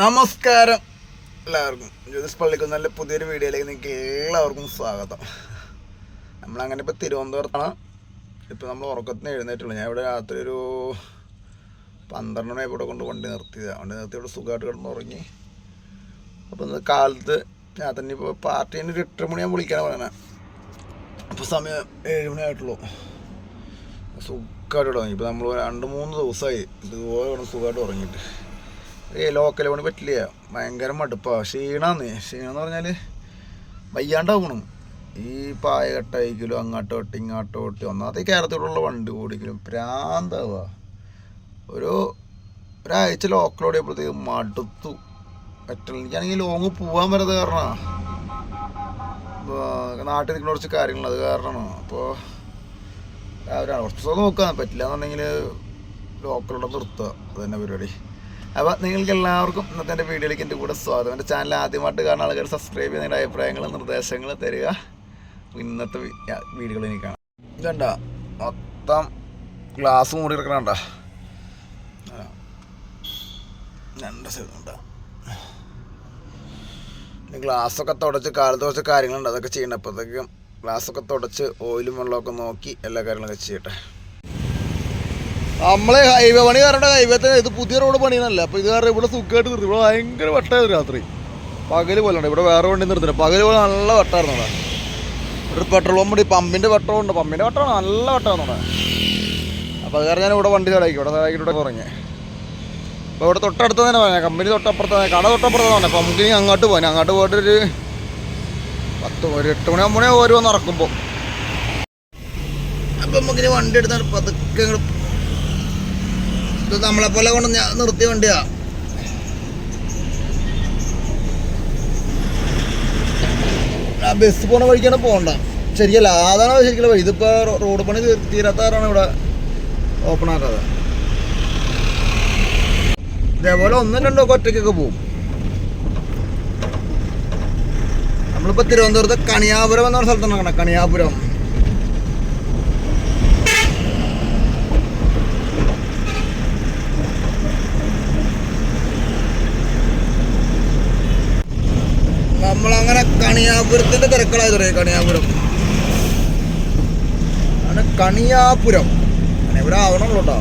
നമസ്കാരം. എല്ലാവർക്കും. ജ്യോതിസ് നല്ല പുതിയൊരു വീഡിയോയിലേക്ക് നിങ്ങൾക്ക് എല്ലാവർക്കും സ്വാഗതം. നമ്മളങ്ങനെ ഇപ്പോൾ തിരുവനന്തപുരത്താണ്. ഇപ്പോൾ നമ്മൾ ഉറക്കത്തിന് എഴുന്നേറ്റുള്ളൂ. ഞാൻ ഇവിടെ രാത്രി ഒരു പന്ത്രണ്ട് മണി ഇവിടെ കൊണ്ട് വണ്ടി നിർത്തിയതാണ് വണ്ടി നിർത്തി ഇവിടെ സുഖമായിട്ട് കിടന്ന് ഉറങ്ങി അപ്പോൾ ഇന്ന് കാലത്ത് ഞാൻ തന്നെ ഇപ്പോൾ പാർട്ടീന് ഒരു എട്ട് മണിയാകുമ്പോൾ വിളിക്കാൻ പറയണേ. അപ്പോൾ സമയം ഏഴ് മണിയായിട്ടുള്ളൂ സുഖമായിട്ട് തുടങ്ങി ഇപ്പോൾ നമ്മൾ രണ്ട് മൂന്ന് ദിവസമായി ഇതുപോലെ കിടന്ന് സുഖമായിട്ട് ഉറങ്ങിയിട്ട്. ഏ ലോക്കൽ പണി പറ്റില്ല. ഭയങ്കര മടുപ്പാണ് ക്ഷീണമാണ് ക്ഷീണം എന്ന് പറഞ്ഞാൽ വയ്യാണ്ടാവണം. ഈ പായ കട്ടായിക്കലും അങ്ങോട്ടോ ഒട്ടി ഇങ്ങോട്ടോ ഒട്ടി ഒന്നാമത്തെ കേരളത്തിലുള്ള വണ്ടി ഓടിക്കലും പ്രാന്താവുക ഒരു ഒരാഴ്ച ലോക്കൽ ഓടിയപ്പോഴത്തേക്ക് മടുത്തു. പറ്റില്ല എനിക്കാണെങ്കിൽ ലോങ് പോകാൻ വരത് കാരണമാണ് നാട്ടിൽ നിൽക്കുന്ന കുറച്ച് കാര്യങ്ങൾ അത് കാരണമാണ് അപ്പോൾ രാവിലെ കുറച്ച് നോക്കാൻ പറ്റില്ല എന്നുണ്ടെങ്കിൽ ലോക്കലോടെ നിർത്തുക അത് തന്നെ പരിപാടി. അപ്പോൾ നിങ്ങൾക്ക് എല്ലാവർക്കും ഇന്നത്തെ എന്റെ വീഡിയോയിലേക്ക് എന്റെ കൂടെ സ്വാഗതം. എന്റെ ചാനൽ ആദ്യമായിട്ട് കാണാൻ ആൾക്കാർ സബ്സ്ക്രൈബ് ചെയ്യുന്ന നിങ്ങളുടെ അഭിപ്രായങ്ങളും നിർദ്ദേശങ്ങളും തരിക. ഇന്നത്തെ വീഡിയോകൾ എനിക്ക് കാണാം. ഇതണ്ട? മൊത്തം ഗ്ലാസ് മൂടി കിടക്കണണ്ട രണ്ട് ഉണ്ടാ? ഗ്ലാസ്സൊക്കെ തുടച്ച് കാലത്ത് കുറച്ച് കാര്യങ്ങളുണ്ട്. അതൊക്കെ ചെയ്യണം. അപ്പോഴത്തേക്കും ഗ്ലാസ്സൊക്കെ തുടച്ച് ഓയിലും വെള്ളമൊക്കെ നോക്കി എല്ലാ കാര്യങ്ങളൊക്കെ ചെയ്യട്ടെ. നമ്മളെ ഹൈവേ പണി കാരണം ഹൈവേ തന്നെ. ഇത് പുതിയ റോഡ് പണിയെന്നല്ല. അപ്പോൾ ഇത് കാരണം ഇവിടെ സുഖമായിട്ട് നിർത്തി. ഇവിടെ ഭയങ്കര വട്ടമായിരുന്നു രാത്രി. പകൽ പോലെ ഇവിടെ വേറെ വണ്ടി നിർത്തുന്നത് പകൽ പോലെ നല്ല വട്ടമായിരുന്നു അവിടെ. ഇവിടെ പെട്രോൾ പമ്പ് പമ്പിന്റെ വട്ടം ഉണ്ട്. പമ്പിന്റെ വട്ടമാണ് നല്ല വട്ടമാണ് അവിടെ. അപ്പോൾ അത് കാരണം ഞാൻ ഇവിടെ വണ്ടി ചടാക്കി ഇവിടെ ചടാക്കി ഇവിടെ കുറഞ്ഞേ. അപ്പോൾ ഇവിടെ തൊട്ടടുത്ത് തന്നെ പറയാം കമ്പനി തൊട്ടപ്പുറത്ത് തന്നെ. കട തൊട്ടപ്പുറത്ത് തന്നെ. അപ്പോൾ നമുക്ക് അങ്ങോട്ട് പോകാൻ അങ്ങോട്ട് പോയിട്ട് ഒരു പത്ത് ഒരു എട്ട് മണി ഒമ്പത് മണി ഓരോന്ന് ഇറക്കുമ്പോൾ അപ്പം നമുക്കിനി വണ്ടി എടുത്താൽ പതുക്കെ ഇത് നമ്മളെ പോലെ കൊണ്ട് ഞാൻ നിർത്തിയ വണ്ടിയാ. ആ ബസ് പോണ വഴിക്കാണ് പോകണ്ട. ശരിയല്ല അതാണ് ശരിക്കും വഴി. ഇതിപ്പോ റോഡ് പണി തീരാത്ത തീരാത്തവരാണ് ഇവിടെ ഓപ്പൺ ആക്കാതെ. ഇതേപോലെ ഒന്നും രണ്ടോ ഒറ്റയ്ക്കൊക്കെ പോകും നമ്മളിപ്പോ തിരുവനന്തപുരത്ത് കണിയാപുരം എന്ന സ്ഥലത്താണ് കണ കണിയാപുരം നമ്മളങ്ങനെ കണിയാപുരത്തിന്റെ തിരക്കളായി തുടങ്ങി. കണിയാപുരം. ആണ് കണിയാപുരം. ഇവിടെ ആവണമല്ലോ കേട്ടോ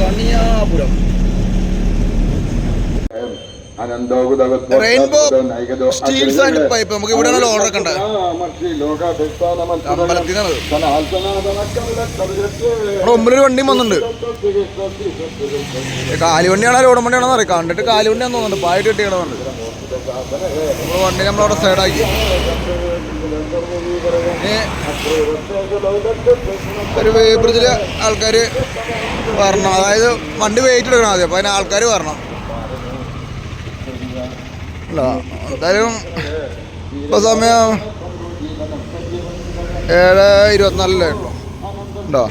Kaniyapuram. Rainbow steels and pipe നമുക്ക് ഇവിടെ ഓർഡർ ഒക്കെ ഉണ്ട്. അമ്പലത്തിൽ നിന്നാണ് ഇവിടെ ഒമ്പതിൽ വണ്ടിയും വന്നിട്ടുണ്ട്. കാലുവണ്ടിയാണോ ലോഡ് വണ്ടിയാണോ അറിയാം. കണ്ടിട്ട് കാലുവണ്ടിയാന്ന് തോന്നുന്നുണ്ട്. പായിട്ട് കിട്ടി നമ്മൾ വണ്ടി നമ്മളവിടെ സൈഡാക്കി ഒരു വേ ബ്രിഡ്ജിൽ ആൾക്കാർ വരണം. അതായത് വണ്ടി വെയിറ്റ് എടുക്കണം ആദ്യം. അപ്പോൾ അതിന് ആൾക്കാർ വരണം. അല്ല എന്തായാലും ഇപ്പൊ സമയം ഏഴ് ഇരുപത്തിനാലിലേ ഉള്ളൂ. ഉണ്ടോ?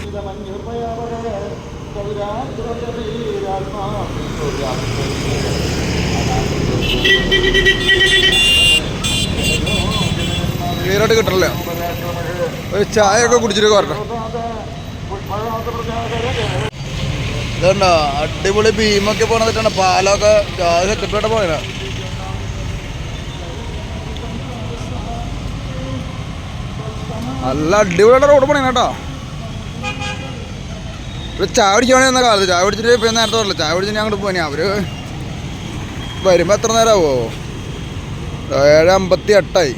ക്ലിയറായിട്ട് കിട്ടണല്ലേ. ഒരു ചായ ഒക്കെ കുടിച്ചിട്ട് വരണം ഇതുണ്ടോ? അടിപൊളി ഭീമൊക്കെ പോണതിട്ടാണ് പാലൊക്കെ സെറ്റപ്പായിട്ട് പോയത്. നല്ല അടിപൊളിയായിട്ട് റോഡ് പണിയാണ് കേട്ടോ. ഇവിടെ ചായ പിടിക്കുവാണെങ്കിൽ എന്ന കാലത്ത് ചായ പിടിച്ചിട്ട് ഇപ്പം നേരത്തെ പറഞ്ഞില്ല ചായ പിടിച്ചിട്ട് ഞാൻ അങ്ങോട്ട് പോകാൻ അവർ വരുമ്പോൾ എത്ര നേരമാവോ ഏഴ് അമ്പത്തി എട്ടായി.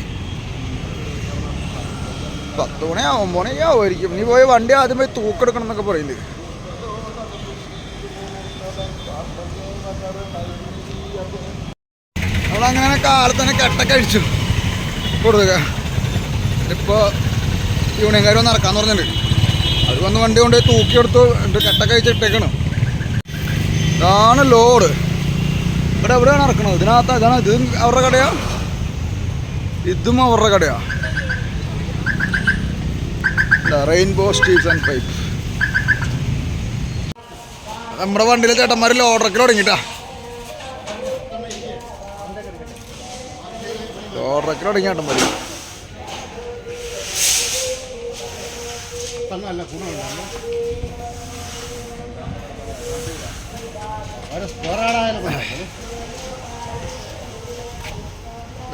പത്ത് മണിയാവും മണിയൊക്കെ ആവുമായിരിക്കും നീ പോയി വണ്ടി ആദ്യം പോയി തൂക്കെടുക്കണം എന്നൊക്കെ പറയുന്നത് നമ്മളങ്ങനെ കാലത്ത് തന്നെ കെട്ടൊക്കെ അഴിച്ചു കൊടുക്കുക. ഇപ്പോൾ യൂണിയൻകാർ വന്ന് ഇറക്കാന്ന് പറഞ്ഞിട്ടുണ്ട് അവർ വന്ന് വണ്ടി കൊണ്ട് കെട്ട കെട്ടൊക്കെ അഴിച്ചിട്ടേക്കണം ഇതാണ് ലോഡ്. ഇവിടെ എവിടെയാണ് ഇറക്കണത് ഇതിനകത്ത് ഇതാണ് ഇത് അവരുടെ കടയാ? ഇതും അവരുടെ കടയാ. റെയിൻബോ സ്റ്റീൽസ് ആൻഡ് പൈപ്പ് നമ്മുടെ വണ്ടിയിലെ ചേട്ടന്മാർ ലോഡറൊക്കെ തുടങ്ങിട്ടാ. ലോഡറൊക്കെ തുടങ്ങി ചേട്ടന്മാർ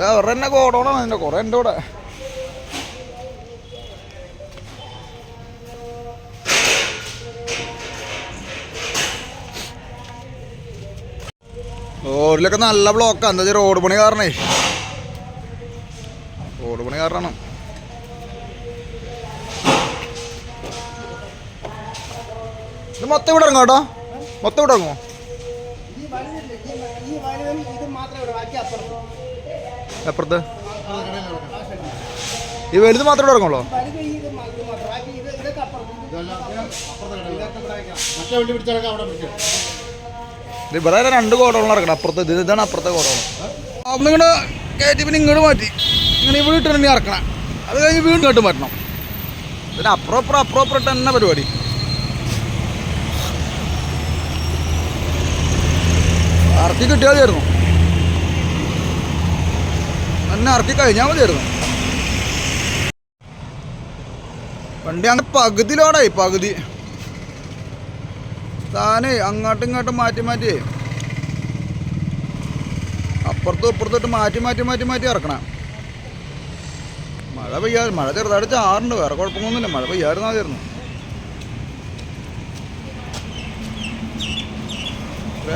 അവരുടെ തന്നെ ഗോഡോണാണ് അതിന്റെ കുറേ എന്റെ കൂടെ റോഡിലൊക്കെ നല്ല ബ്ലോക്കാണ് എന്താ റോഡ് പണി കാരണേ. റോഡ് പണി കാരണം മൊത്തം ഇവിടെ ഇറങ്ങോ കേട്ടോ. മൊത്തം ഇവിടെ ഇറങ്ങോ ഈ വലുതില്ലേ, ഈ വ- ഈ ഇത് മാത്രമേ ഇവിടെ ബാക്കി അപ്പുറത്ത്. ഈ വലുത് മാത്രം ഇവിടെ ഇറങ്ങുള്ളൂ? ഇത് ഇവിടെ അവിടെ രണ്ട് കോടകളും ഇറക്കണം അപ്പുറത്ത് ഇത് ഇതാണ് അപ്പുറത്തെ കോടകളും അന്ന് ഇങ്ങോട്ട് കയറ്റി പിന്നെ ഇങ്ങോട്ട് മാറ്റി. ഇങ്ങനെ ഇവിടെ ഇട്ടിട്ട് ഇറക്കണം. അത് കഴിഞ്ഞ് വീണ്ടും കേട്ട് മാറ്റണം പിന്നെ അപ്പുറം അപ്പുറം അപ്പുറം തന്നെ പരിപാടി. ഇറക്കി കിട്ടിയാൽ മതിയായിരുന്നു. എന്നെ ഇറക്കി കഴിഞ്ഞാൽ മതിയായിരുന്നു. വണ്ടി അങ്ങനെ പകുതി ലോഡായി പകുതി. താനേ അങ്ങോട്ടും ഇങ്ങോട്ടും മാറ്റി മാറ്റി അപ്പുറത്തും ഇപ്പുറത്തോട്ട് മാറ്റി മാറ്റി മാറ്റി മാറ്റി ഇറക്കണം. മഴ പെയ്യാ മഴ ചെറുതായിട്ട് ചാറുണ്ട് വേറെ കുഴപ്പമൊന്നുമില്ല മഴ പെയ്യാറുന്ന മതിയായിരുന്നു.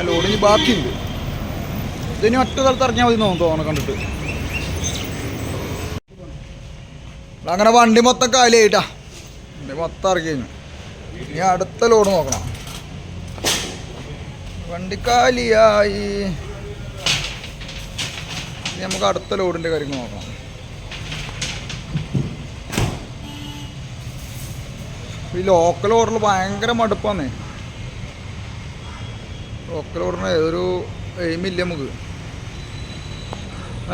ലോഡിന് ബാക്കിയുണ്ട്. ഇതിന് ഒറ്റ സ്ഥലത്ത് ഇറങ്ങിയാൽ മതി തോന്നുന്നു കണ്ടിട്ട്. അങ്ങനെ വണ്ടി മൊത്തം കാലിയായിട്ടാ. വണ്ടി മൊത്തം ഇറക്കി ഇനി അടുത്ത ലോഡ് നോക്കണം. വണ്ടി കാലിയായി. നമുക്ക് അടുത്ത ലോഡിന്റെ കാര്യങ്ങൾ നോക്കണം. ഈ ലോക്കൽ ഓർഡറിൽ ഭയങ്കര മടുപ്പാന്നേ. ലോക്കൽ ഓർഡറിന് ഏതൊരു എയിമില്ല നമുക്ക്.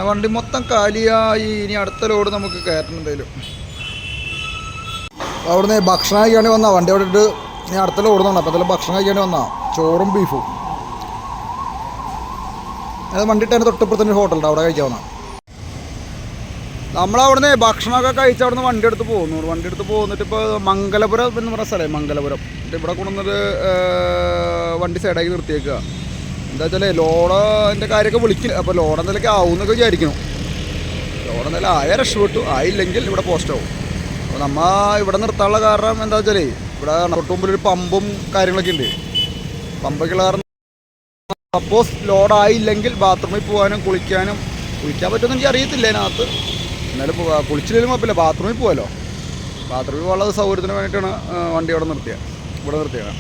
വണ്ടി മൊത്തം കാലിയായി. ഇനി അടുത്ത ലോഡ് നമുക്ക് കയറ്റണം എന്തായാലും. അവിടുന്ന് ഭക്ഷണം കഴിക്കാണ്ട് വന്നാ. വണ്ടി അവിടെ ഇട്ട് ഇനി അടുത്ത ലോഡ് നോക്കണം അപ്പോൾ എന്തായാലും ഭക്ഷണം കഴിക്കാണ്ട് വന്നാ. ചോറും ബീഫും അത് വണ്ടി തൊട്ടപ്പുറത്തൊരു ഹോട്ടൽ ഹോട്ടലുണ്ട് അവിടെ കഴിക്കാവുന്ന നമ്മളവിടുന്ന് ഭക്ഷണമൊക്കെ കഴിച്ച് അവിടുന്ന് വണ്ടി എടുത്ത് പോകുന്നു വണ്ടി എടുത്ത് പോകുന്നിട്ട് ഇപ്പോൾ മംഗലപുരം എന്ന് പറഞ്ഞ സ്ഥലം. മംഗലപുരം. ഇവിടെ കൊണ്ടുവന്നിട്ട് വണ്ടി സൈഡാക്കി നിർത്തിയേക്കുക എന്താ വെച്ചാൽ ലോണിന്റെ കാര്യമൊക്കെ വിളിക്കില്ല അപ്പോൾ ലോണ എന്തെങ്കിലുമൊക്കെ ആവും എന്നൊക്കെ വിചാരിക്കണം ലോണ എന്തെങ്കിലും ആയ രക്ഷപ്പെട്ടു. ആയില്ലെങ്കിൽ ഇവിടെ പോസ്റ്റ് ആവും. അപ്പോൾ നമ്മ ഇവിടെ നിർത്താനുള്ള കാരണം എന്താ വെച്ചാൽ ഇവിടെ തൊട്ടുമുമ്പിൽ ഒരു പമ്പും കാര്യങ്ങളൊക്കെ ഉണ്ട്. പമ്പൊക്കെ കാരണം സപ്പോസ് ലോഡായില്ലെങ്കിൽ ബാത്റൂമിൽ പോകാനും കുളിക്കാനും കുളിക്കാൻ പറ്റുമെന്ന് എനിക്ക് അറിയത്തില്ല അതിനകത്ത്. എന്നാലും കുളിച്ചില്ലെങ്കിലും കുഴപ്പമില്ല. ബാത്റൂമിൽ പോകാമല്ലോ ബാത്റൂമിൽ പോകാനുള്ള സൗകര്യത്തിന് വേണ്ടിയിട്ടാണ് വണ്ടി അവിടെ നിർത്തിയത് ഇവിടെ നിർത്തിയത്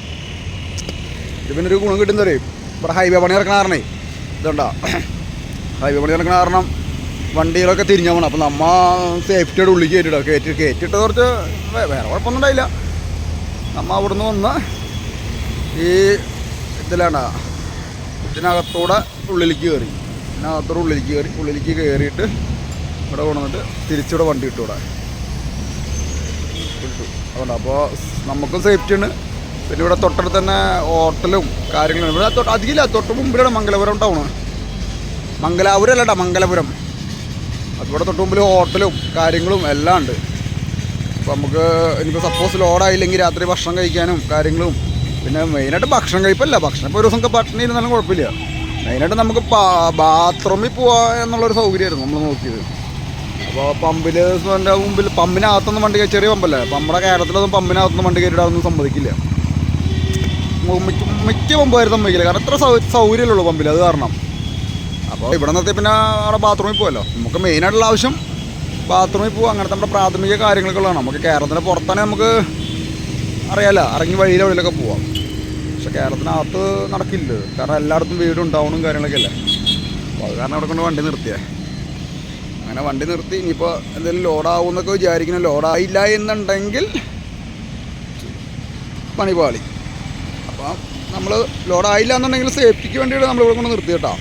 ഇത് പിന്നെ ഒരു ഗുണം കിട്ടുന്ന പറയും ഇവിടെ ഹൈവേ പണി നടക്കണ കാരണേ. ഇതുണ്ടോ? ഹൈവേ പണി നടക്കണ കാരണം വണ്ടികളൊക്കെ തിരിഞ്ഞു പോകണം അപ്പം നമ്മ സേഫ്റ്റിയുടെ ഉള്ളിൽ കയറ്റിട്ടോ കയറ്റി കയറ്റിയിട്ട് കുറച്ച് വേറെ കുഴപ്പമൊന്നും ഉണ്ടായില്ല. നമ്മ അവിടുന്ന് വന്ന് ഈ ഇതിലാണ് ഇതിനകത്തൂടെ ഉള്ളിലേക്ക് കയറി. ഇതിനകത്തൂടെ ഉള്ളിലേക്ക് കയറി ഉള്ളിലേക്ക് കയറിയിട്ട് ഇവിടെ കൊണ്ടുവന്നിട്ട് തിരിച്ചിവിടെ വണ്ടി ഇട്ടു ഇവിടെ. അതുകൊണ്ട് അപ്പോൾ നമുക്കും സേഫ്റ്റി ഉണ്ട്. പിന്നെ ഇവിടെ തൊട്ടടുത്ത് തന്നെ ഹോട്ടലും കാര്യങ്ങളും. ഇവിടെ തൊട്ട് അധികമില്ല തൊട്ട് മുമ്പിലാണ് മംഗലപുരം ടൗണ് മംഗലാപുരം അല്ലട്ടാ മംഗലപുരം. അതിവിടെ തൊട്ട് മുമ്പിൽ ഹോട്ടലും കാര്യങ്ങളും എല്ലാം ഉണ്ട്. അപ്പോൾ നമുക്ക് ഇനിയിപ്പോൾ സപ്പോസ് ലോഡായില്ലെങ്കിൽ രാത്രി ഭക്ഷണം കഴിക്കാനും കാര്യങ്ങളും. പിന്നെ മെയിനായിട്ട് ഭക്ഷണം കഴിപ്പല്ല. ഭക്ഷണം ഇപ്പോൾ ഒരു ദിവസം പട്ടിണി ഇരുന്നാലും കുഴപ്പമില്ല. മെയിനായിട്ട് നമുക്ക് ബാത്റൂമിൽ പോവാ എന്നുള്ളൊരു സൗകര്യമായിരുന്നു നമ്മൾ നോക്കിയത്. അപ്പോൾ പമ്പിൽ എന്റെ മുമ്പിൽ പമ്പിനകത്തൊന്നും വണ്ടി ചെറിയ പമ്പല്ലേ? നമ്മുടെ കേരളത്തിലൊന്നും പമ്പിനകത്തൊന്നും വണ്ടി കയറിയിടാനൊന്നും സമ്മതിക്കില്ല. മിക്ക പമ്പായിരുന്നു പമ്പിക്കില്ല കാരണം എത്ര സൗ സൗകര്യമുള്ളൂ പമ്പിൽ അത് കാരണം. അപ്പോൾ ഇവിടെ നിർത്തി പിന്നെ അവിടെ ബാത്റൂമിൽ പോകുമല്ലോ നമുക്ക് മെയിനായിട്ടുള്ള ആവശ്യം ബാത്റൂമിൽ പോകുക അങ്ങനത്തെ നമ്മുടെ പ്രാഥമിക കാര്യങ്ങളൊക്കെ ഉള്ളതാണ്. നമുക്ക് കേരളത്തിന് പുറത്താണ് നമുക്ക് അറിയാലോ. ഇറങ്ങി വഴിയിലെ വഴിയിലൊക്കെ പോവാം. പക്ഷെ കേരളത്തിനകത്ത് നടക്കില്ല. കാരണം എല്ലായിടത്തും വീടും ടൗണും കാര്യങ്ങളൊക്കെ അല്ലേ? അപ്പോൾ അത് കാരണം അവിടെ കൊണ്ട് വണ്ടി നിർത്തിയേ. അങ്ങനെ വണ്ടി നിർത്തി. ഇനിയിപ്പോൾ എന്തെങ്കിലും ലോഡാവും എന്നൊക്കെ വിചാരിക്കുന്നു. ലോഡായില്ല എന്നുണ്ടെങ്കിൽ പണി പാളി അപ്പോൾ നമ്മൾ ലോഡായില്ല എന്നുണ്ടെങ്കിൽ സേഫ്റ്റിക്ക് വേണ്ടിയിട്ട് നമ്മൾ ഇവിടെ കൊണ്ട് നിർത്തി കേട്ടോ.